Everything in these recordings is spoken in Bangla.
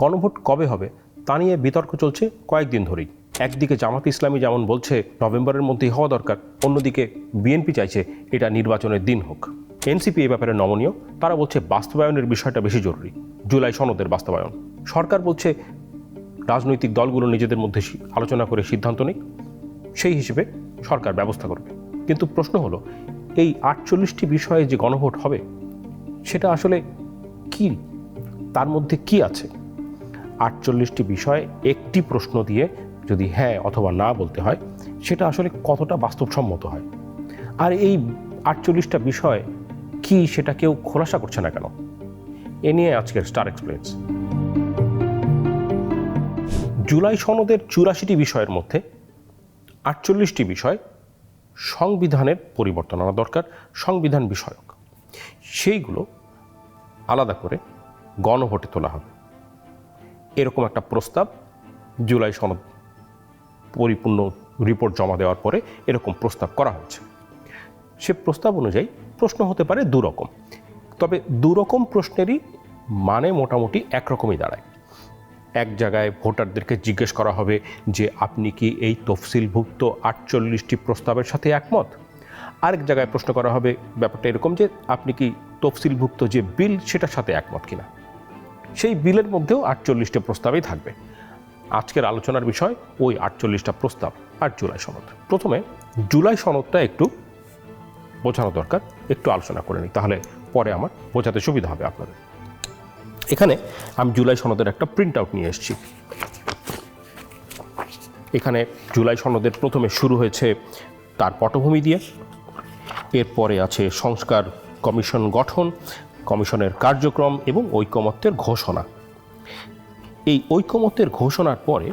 গণভোট কবে হবে তা নিয়ে বিতর্ক চলছে কয়েকদিন ধরেই। একদিকে জামাত ইসলামী যেমন বলছে নভেম্বরের মধ্যেই হওয়া দরকার, অন্যদিকে বিএনপি চাইছে এটা নির্বাচনের দিন হোক। এনসিপি এ ব্যাপারে নমনীয়, তারা বলছে বাস্তবায়নের বিষয়টা বেশি জরুরি। জুলাই সনদের বাস্তবায়ন। সরকার বলছে রাজনৈতিক দলগুলো নিজেদের মধ্যে আলোচনা করে সিদ্ধান্ত নেই সেই হিসেবে সরকার ব্যবস্থা করবে। কিন্তু প্রশ্ন হলো, এই আটচল্লিশটি বিষয়ে যে গণভোট হবে, সেটা আসলে কি? তার মধ্যে কি আছে? আটচল্লিশটি বিষয় একটি প্রশ্ন দিয়ে যদি হ্যাঁ অথবা না বলতে হয়, সেটা আসলে কতটা বাস্তবসম্মত হয়? আর এই আটচল্লিশটা বিষয় কি সেটা কেউ খোলাসা করছে না কেন? এ নিয়ে আজকের স্টার এক্সপ্রেস। জুলাই সনদের চুরাশিটি বিষয়ের মধ্যে আটচল্লিশটি বিষয় সংবিধানের পরিবর্তন আনা দরকার, সংবিধান বিষয়ক। সেইগুলো আলাদা করে গণভোটে তোলা হবে। এরকম একটা প্রস্তাব জুলাই সনদ পরিপূর্ণ রিপোর্ট জমা দেওয়ার পরে এরকম প্রস্তাব করা হয়েছে। সে প্রস্তাব অনুযায়ী প্রশ্ন হতে পারে দুরকম। তবে দুরকম প্রশ্নেরই মানে মোটামুটি একরকমই দাঁড়ায়। এক জায়গায় ভোটারদেরকে জিজ্ঞেস করা হবে যে, আপনি কি এই তফসিলভুক্ত আটচল্লিশটি প্রস্তাবের সাথে একমত? আরেক জায়গায় প্রশ্ন করা হবে, ব্যাপারটা এরকম যে, আপনি কি তফসিলভুক্ত যে বিল সেটার সাথে একমত কিনা? সেই বিলের মধ্যেও আটচল্লিশটা প্রস্তাবই থাকবে। আজকের আলোচনার বিষয়, ওই আটচল্লিশটা প্রস্তাব আর জুলাই সনদ। প্রথমে জুলাই সনদটা একটু বোঝানো দরকার, একটু আলোচনা করে নিই, তাহলে পরে আমার বোঝাতে সুবিধা হবে আপনাদের। এখানে আমি জুলাই সনদের একটা প্রিন্ট আউট নিয়ে এসেছি। এখানে জুলাই সনদের প্রথমে শুরু হয়েছে তার পটভূমি দিয়ে, এরপরে আছে সংস্কার কমিশন গঠন কমিশনের কার্যক্রম এবং ঐকমত্যের ঘোষণা। এই ঐকমত্যের ঘোষণার পরে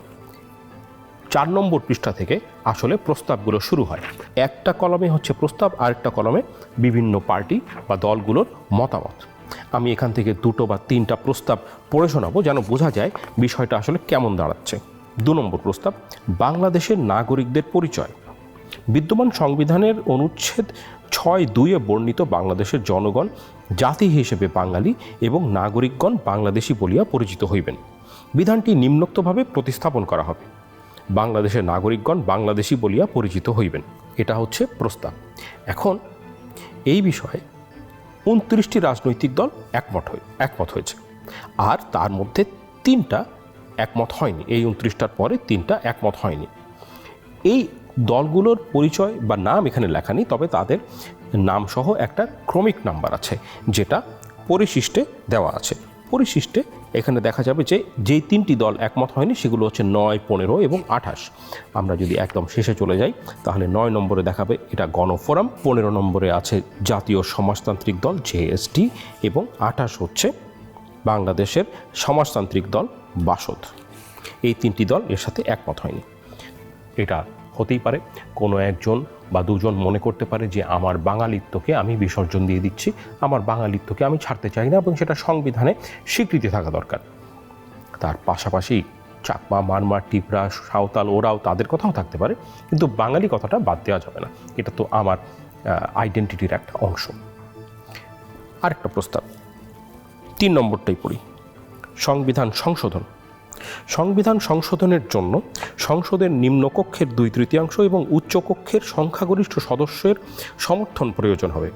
চার নম্বর পৃষ্ঠা থেকে আসলে প্রস্তাবগুলো শুরু হয়। একটা কলমে হচ্ছে প্রস্তাব, আরেকটা কলমে বিভিন্ন পার্টি বা দলগুলোর মতামত। আমি এখান থেকে দুটো বা তিনটা প্রস্তাব পড়ে শোনাবো যেন বোঝা যায় বিষয়টা আসলে কেমন দাঁড়াচ্ছে। দু নম্বর প্রস্তাব, বাংলাদেশের নাগরিকদের পরিচয়। বিদ্যমান সংবিধানের অনুচ্ছেদ ছয় দুইয়ে বর্ণিত বাংলাদেশের জনগণ, জাতি হিসেবে বাঙালি এবং নাগরিকগণ বাংলাদেশি বলিয়া পরিচিত হইবেন। বিধানটি নিম্নোক্তভাবে প্রতিস্থাপন করা হবে। বাংলাদেশের নাগরিকগণ বাংলাদেশি বলিয়া পরিচিত হইবেন। এটা হচ্ছে প্রস্তাব। এখন এই বিষয়ে উনত্রিশটি রাজনৈতিক দল একমত হয়ে একমত হয়েছে। আর তার মধ্যে তিনটা একমত হয়নি। এই উনত্রিশটার পরে তিনটা একমত হয়নি। এই দলগুলোর পরিচয় বা নাম এখানে লেখা নেই, তবে তাদের নামসহ একটা ক্রমিক নাম্বার আছে, যেটা পরিশিষ্টে দেওয়া আছে। পরিশিষ্টে এখানে দেখা যাবে যে যেই তিনটি দল একমত হয়নি, সেগুলো হচ্ছে নয়, পনেরো এবং আঠাশ। আমরা যদি একদম শেষে চলে যাই, তাহলে নয় নম্বরে দেখাবে এটা গণফোরাম, পনেরো নম্বরে আছে জাতীয় সমাজতান্ত্রিক দল জেএসটি এবং আঠাশ হচ্ছে বাংলাদেশের সমাজতান্ত্রিক দল, বাসদ। এই তিনটি দল এর সাথে একমত হয়নি। এটা হতেই পারে। কোনো একজন বা দুজন মনে করতে পারে যে, আমার বাঙালিত্বকে আমি বিসর্জন দিয়ে দিচ্ছি, আমার বাঙালিত্বকে আমি ছাড়তে চাই না এবং সেটা সংবিধানে স্বীকৃতি থাকা দরকার। তার পাশাপাশি চাকমা, মারমার, টিপরা, সাঁওতাল ওরাও তাদের কথাও থাকতে পারে, কিন্তু বাঙালি কথাটা বাদ দেওয়া যাবে না। এটা তো আমার আইডেন্টিটির একটা অংশ। আরেকটা প্রস্তাব। তিন নম্বরটাই পড়ি। সংবিধান সংশোধন। সংবিধান সংশোধনের জন্য সংসদের নিম্নকক্ষের দুই তৃতীয়াংশ এবং উচ্চকক্ষের সংখ্যাগরিষ্ঠ সদস্যের সমর্থন প্রয়োজন হবে।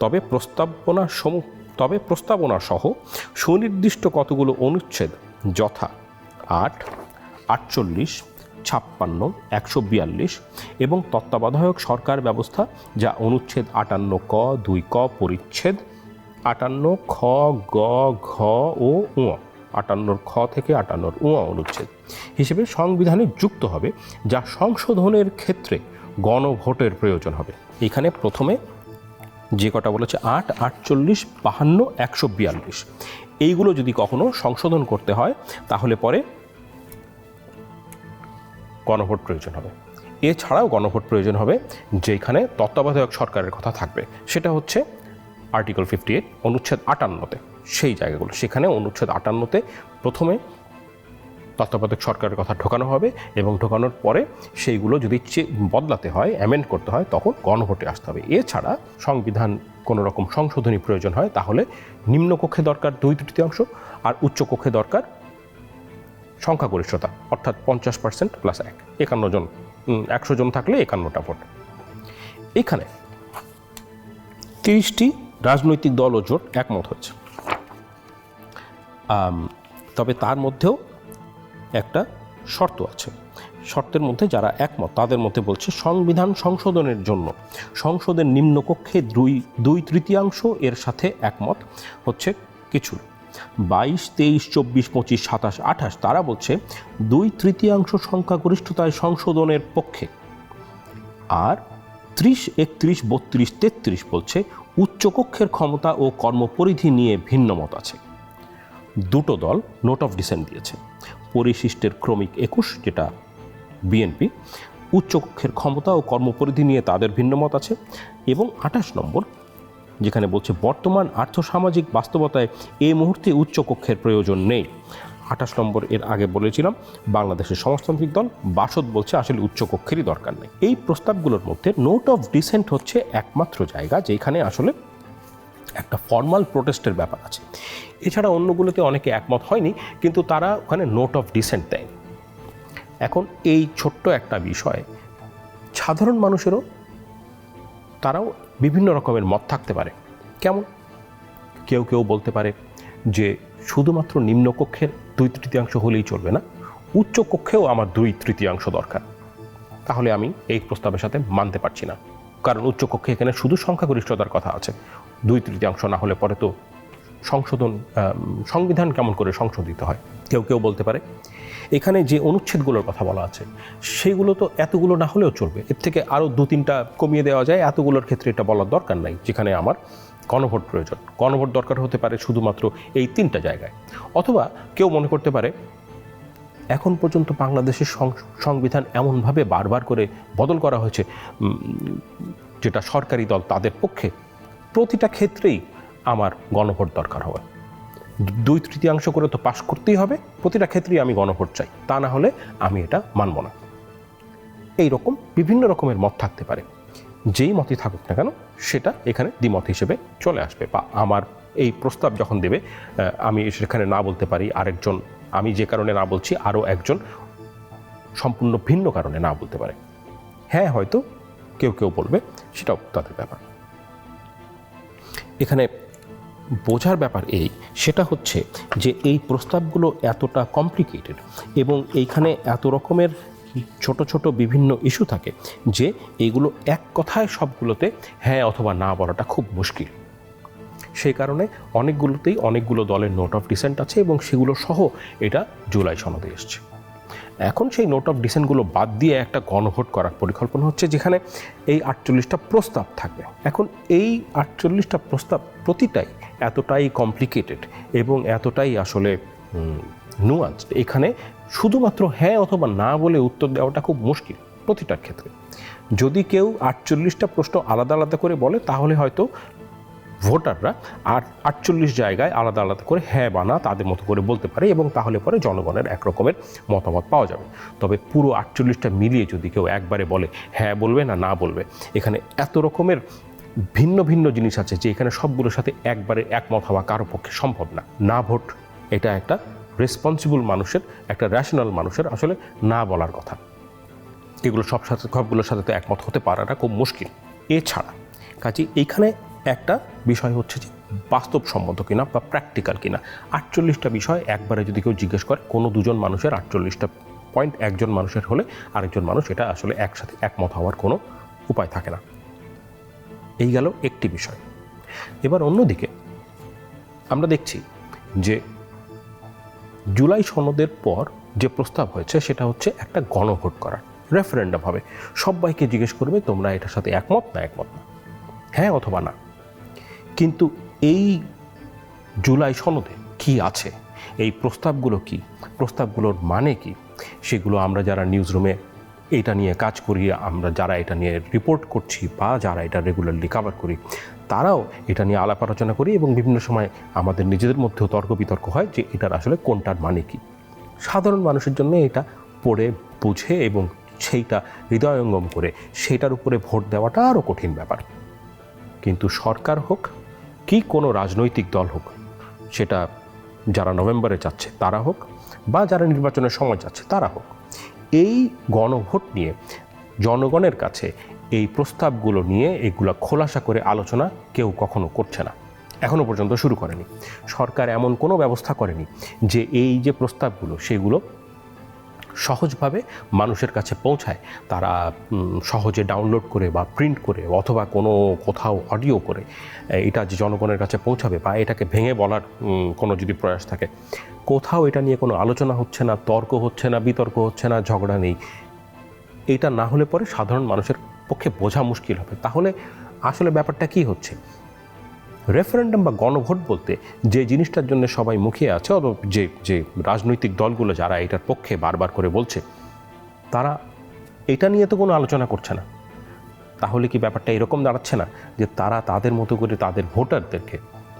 তবে প্রস্তাবনা সমূহ তবে প্রস্তাবনা সহ সুনির্দিষ্ট কতগুলো অনুচ্ছেদ? যথা আট, আটচল্লিশ, ছাপ্পান্ন, একশো বিয়াল্লিশ এবং তত্ত্বাবধায়ক সরকার ব্যবস্থা, যা অনুচ্ছেদ আটান্ন ক, দুই ক পরিচ্ছেদ, আটান্ন খ, গ, ঘ ও উ আটান্নর খ থেকে আটান্নর উ অনুচ্ছেদ হিসেবে সংবিধানে যুক্ত হবে, যা সংশোধনের ক্ষেত্রে গণভোটের প্রয়োজন হবে। এখানে প্রথমে যে কটা বলেছে, আট, আটচল্লিশ, বাহান্ন, একশো বিয়াল্লিশ। এইগুলো যদি কখনো সংশোধন করতে হয়, তাহলে পরে গণভোট প্রয়োজন হবে। এছাড়াও গণভোট প্রয়োজন হবে, যেখানে তত্ত্বাবধায়ক সরকারের কথা থাকবে। সেটা হচ্ছে আর্টিকেল ফিফটি এইট, অনুচ্ছেদ আটান্নতে। সেই জায়গাগুলো, সেখানে অনুচ্ছেদ আটান্নতে প্রথমে তত্ত্বাবধায়ক সরকারের কথা ঢোকানো হবে এবং ঢোকানোর পরে সেইগুলো যদি বদলাতে হয় অ্যামেন্ড করতে হয়, তখন গণভোটে আসতে হবে। এছাড়া সংবিধান কোনো রকম সংশোধনী প্রয়োজন হয়, তাহলে নিম্নকক্ষে দরকার দুই তৃতীয়াংশ আর উচ্চকক্ষে দরকার সংখ্যাগরিষ্ঠতা, অর্থাৎ পঞ্চাশ পার্সেন্ট প্লাস এক। একান্ন জন একশো জন থাকলে একান্নটা ভোট। এখানে তিরিশটি রাজনৈতিক দল ও জোট একমত আম, তবে তার মধ্যেও একটা শর্ত আছে। শর্তের মধ্যে যারা একমত তাদের মধ্যে বলছে সংবিধান সংশোধনের জন্য সংসদের নিম্নকক্ষে দুই দুই তৃতীয়াংশ এর সাথে একমত হচ্ছে কিছু। বাইশ তেইশ চব্বিশ পঁচিশ সাতাশ আঠাশ তারা বলছে দুই তৃতীয়াংশ সংখ্যাগরিষ্ঠতায় সংশোধনের পক্ষে। আর ত্রিশ একত্রিশ বত্রিশ তেত্রিশ বলছে উচ্চকক্ষের ক্ষমতা ও কর্মপরিধি নিয়ে ভিন্ন মত আছে। দুটো দল নোট অফ ডিসেন্ট দিয়েছে। পরিশিষ্টের ক্রমিক একুশ, যেটা বিএনপি, উচ্চকক্ষের ক্ষমতা ও কর্মপরিধি নিয়ে তাদের ভিন্নমত আছে এবং আঠাশ নম্বর, যেখানে বলছে বর্তমান আর্থসামাজিক বাস্তবতায় এই মুহূর্তে উচ্চকক্ষের প্রয়োজন নেই। আঠাশ নম্বর এর আগে বলেছিলাম, বাংলাদেশের সমাজতান্ত্রিক দল বাসদ বলছে আসলে উচ্চকক্ষেরই দরকার নেই। এই প্রস্তাবগুলোর মধ্যে নোট অফ ডিসেন্ট হচ্ছে একমাত্র জায়গা যেখানে আসলে একটা ফর্মাল প্রোটেস্টের ব্যাপার আছে। এছাড়া অন্যগুলোতে অনেকে একমত হয়নি, কিন্তু তারা ওখানে নোট অফ ডিসেন্ট দেয়। এখন এই ছোট্ট একটা বিষয়, সাধারণ মানুষেরও তারাও বিভিন্ন রকমের মত থাকতে পারে। কেমন? কেউ কেউ বলতে পারে যে শুধুমাত্র নিম্নকক্ষের দুই তৃতীয়াংশ হলেই চলবে না উচ্চ কক্ষেও আমার দুই তৃতীয়াংশ দরকার। তাহলে আমি এই প্রস্তাবের সাথে মানতে পারছি না। কারণ উচ্চকক্ষে এখানে শুধু সংখ্যাগরিষ্ঠতার কথা আছে। দুই তৃতীয়াংশ না হলে পরে তো সংশোধন সংবিধান কেমন করে সংশোধিত হয়? কেউ কেউ বলতে পারে। এখানে যে অনুচ্ছেদগুলোর কথা বলা আছে, সেগুলো তো এতগুলো না হলেও চলবে। এর থেকে আরও দু তিনটা কমিয়ে দেওয়া যায়। এতগুলোর ক্ষেত্রে এটা বলার দরকার নাই, যেখানে আমার গণভোট প্রয়োজন। গণভোট দরকার হতে পারে শুধুমাত্র এই তিনটা জায়গায়। অথবা কেউ মনে করতে পারে, এখন পর্যন্ত বাংলাদেশের সংবিধান এমনভাবে বারবার করে বদল করা হয়েছে যেটা সরকারি দল তাদের পক্ষে প্রতিটা ক্ষেত্রেই আমার গণভোট দরকার হবে। দুই তৃতীয়াংশ করে তো পাশ করতেই হবে, প্রতিটা ক্ষেত্রেই আমি গণভোট চাই। তা না হলে আমি এটা মানব না। এই রকম বিভিন্ন রকমের মত থাকতে পারে। যেই মতই থাকুক না কেন, সেটা এখানে দ্বিমত হিসেবে চলে আসবে বা আমার এই প্রস্তাব যখন দেবে আমি সেখানে না বলতে পারি, আরেকজন, আমি যে কারণে না বলছি, আরও একজন সম্পূর্ণ ভিন্ন কারণে না বলতে পারে। হ্যাঁ হয়তো কেউ কেউ বলবে, সেটাও তাদের ব্যাপার। এখানে বোঝার ব্যাপার এই, সেটা হচ্ছে যে এই প্রস্তাবগুলো এতটা কমপ্লিকেটেড এবং এইখানে এত রকমের ছোট ছোট বিভিন্ন ইস্যু থাকে যে এইগুলো এক কথায় সবগুলোতে হ্যাঁ অথবা না বলাটা খুব মুশকিল। সেই কারণে অনেকগুলোতেই অনেকগুলো দলের নোট অফ ডিসেন্ট আছে এবং সেগুলো সহ এটা জুলাই সনদে এসছে। এখন সেই নোট অফ ডিসেন্টগুলো বাদ দিয়ে একটা গণভোট করার পরিকল্পনা হচ্ছে যেখানে এই আটচল্লিশটা প্রস্তাব থাকবে। এখন এই আটচল্লিশটা প্রস্তাব প্রতিটাই এতটাই কমপ্লিকেটেড এবং এতটাই আসলে নুয়ান্স এখানে শুধুমাত্র হ্যাঁ অথবা না বলে উত্তর দেওয়াটা খুব মুশকিল প্রতিটার ক্ষেত্রে। যদি কেউ আটচল্লিশটা প্রশ্ন আলাদা আলাদা করে বলে, তাহলে হয়তো ভোটাররা আর আটচল্লিশ জায়গায় আলাদা আলাদা করে হ্যাঁ বা না তাদের মতো করে বলতে পারে এবং তাহলে পরে জনগণের একরকমের মতামত পাওয়া যাবে। তবে পুরো আটচল্লিশটা মিলিয়ে যদি কেউ একবারে বলে হ্যাঁ বলবে না না বলবে, এখানে এত রকমের ভিন্ন ভিন্ন জিনিস আছে যে এখানে সবগুলোর সাথে একবারে একমত হওয়া কারও পক্ষে সম্ভব না। না ভোট, এটা একটা রেসপন্সিবল মানুষের, একটা র্যাশনাল মানুষের আসলে না বলার কথা। এগুলো সব সাথে, সবগুলোর সাথে তো একমত হতে পারাটা খুব মুশকিল। এছাড়া, কাজে এইখানে একটা বিষয় হচ্ছে যে বাস্তবসম্মত কিনা বা প্র্যাকটিক্যাল কিনা। আটচল্লিশটা বিষয় একবারে যদি কেউ জিজ্ঞেস করে, কোনো দুজন মানুষের আটচল্লিশটা পয়েন্ট একজন মানুষের হলে আরেকজন মানুষ এটা আসলে একসাথে একমত হওয়ার কোনো উপায় থাকে না। এই গেল একটি বিষয়। এবার অন্যদিকে আমরা দেখছি যে জুলাই সনদের পর যে প্রস্তাব হয়েছে, সেটা হচ্ছে একটা গণভোট করার রেফারেন্ডাম হবে। সবাইকে জিজ্ঞেস করবে, তোমরা এটার সাথে একমত না একমত না? হ্যাঁ অথবা না? কিন্তু এই জুলাই সনদে কি আছে? এই প্রস্তাবগুলো কি? প্রস্তাবগুলোর মানে কি? সেগুলো আমরা যারা নিউজ রুমে এটা নিয়ে কাজ করি, আমরা যারা এটা নিয়ে রিপোর্ট করছি বা যারা এটা রেগুলারলি কাভার করি তারাও এটা নিয়ে আলাপ আলোচনা করি এবং বিভিন্ন সময় আমাদের নিজেদের মধ্যেও তর্ক বিতর্ক হয় যে এটার আসলে কোনটার মানে কি। সাধারণ মানুষের জন্য এটা পড়ে, বুঝে এবং সেইটা হৃদয়ঙ্গম করে সেটার উপরে ভোট দেওয়াটা আরও কঠিন ব্যাপার। কিন্তু সরকার হোক কি কোনো রাজনৈতিক দল হোক, সেটা যারা নভেম্বরে যাচ্ছে তারা হোক বা যারা নির্বাচনের সময় যাচ্ছে তারা হোক, এই গণভোট নিয়ে জনগণের কাছে এই প্রস্তাবগুলো নিয়ে এগুলো খোলাসা করে আলোচনা কেউ কখনো করছে না। এখনও পর্যন্ত শুরু করেনি। সরকার এমন কোনো ব্যবস্থা করেনি যে এই যে প্রস্তাবগুলো, সেগুলো সহজভাবে মানুষের কাছে পৌঁছায়। তারা সহজে ডাউনলোড করে বা প্রিন্ট করে অথবা কোনো কোথাও অডিও করে এটা যে জনগণের কাছে পৌঁছাবে বা এটাকে ভেঙে বলার কোনো যদি প্রয়াস থাকে। কোথাও এটা নিয়ে কোনো আলোচনা হচ্ছে না, তর্ক হচ্ছে না, বিতর্ক হচ্ছে না, ঝগড়া নেই। এটা না হলে পরে সাধারণ মানুষের পক্ষে বোঝা মুশকিল হবে। তাহলে আসলে ব্যাপারটা কি হচ্ছে? রেফারেন্ডাম বা গণভোট বলতে যে জিনিসটার জন্য সবাই মুখিয়ে আছে যে যে রাজনৈতিক দলগুলো যারা এটার পক্ষে বারবার করে বলছে, তারা এটা নিয়ে তো কোনো আলোচনা করছে না। তাহলে কি ব্যাপারটা এরকম দাঁড়াচ্ছে না যে তারা তাদের মতো করে তাদের ভোটারদেরকে,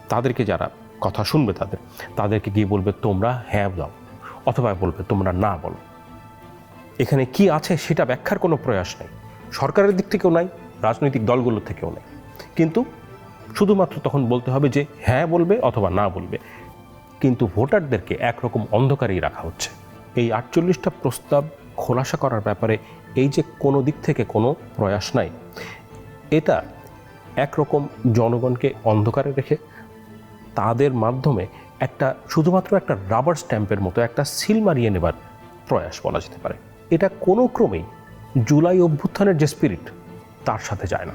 তাদেরকে যারা কথা শুনবে তাদের, তাদেরকে গিয়ে বলবে, তোমরা হ্যাঁ দাও অথবা বলবে, তোমরা না বলো এখানে কি আছে সেটা ব্যাখ্যার কোনো প্রয়াস নেই। সরকারের দিক থেকেও নাই, রাজনৈতিক দলগুলোর থেকেও নেই। কিন্তু শুধুমাত্র তখন বলতে হবে যে হ্যাঁ বলবে অথবা না বলবে। কিন্তু ভোটারদেরকে একরকম অন্ধকারেই রাখা হচ্ছে। এই আটচল্লিশটা প্রস্তাব খোলাসা করার ব্যাপারে এই যে কোনো দিক থেকে কোনো প্রয়াস নাই, এটা একরকম জনগণকে অন্ধকারে রেখে তাদের মাধ্যমে একটা শুধুমাত্র একটা রাবার স্ট্যাম্পের মতো একটা সিল মারিয়ে নেবার প্রয়াস বলা যেতে পারে। এটা কোনো ক্রমেই জুলাই অভ্যুত্থানের যে স্পিরিট তার সাথে যায় না।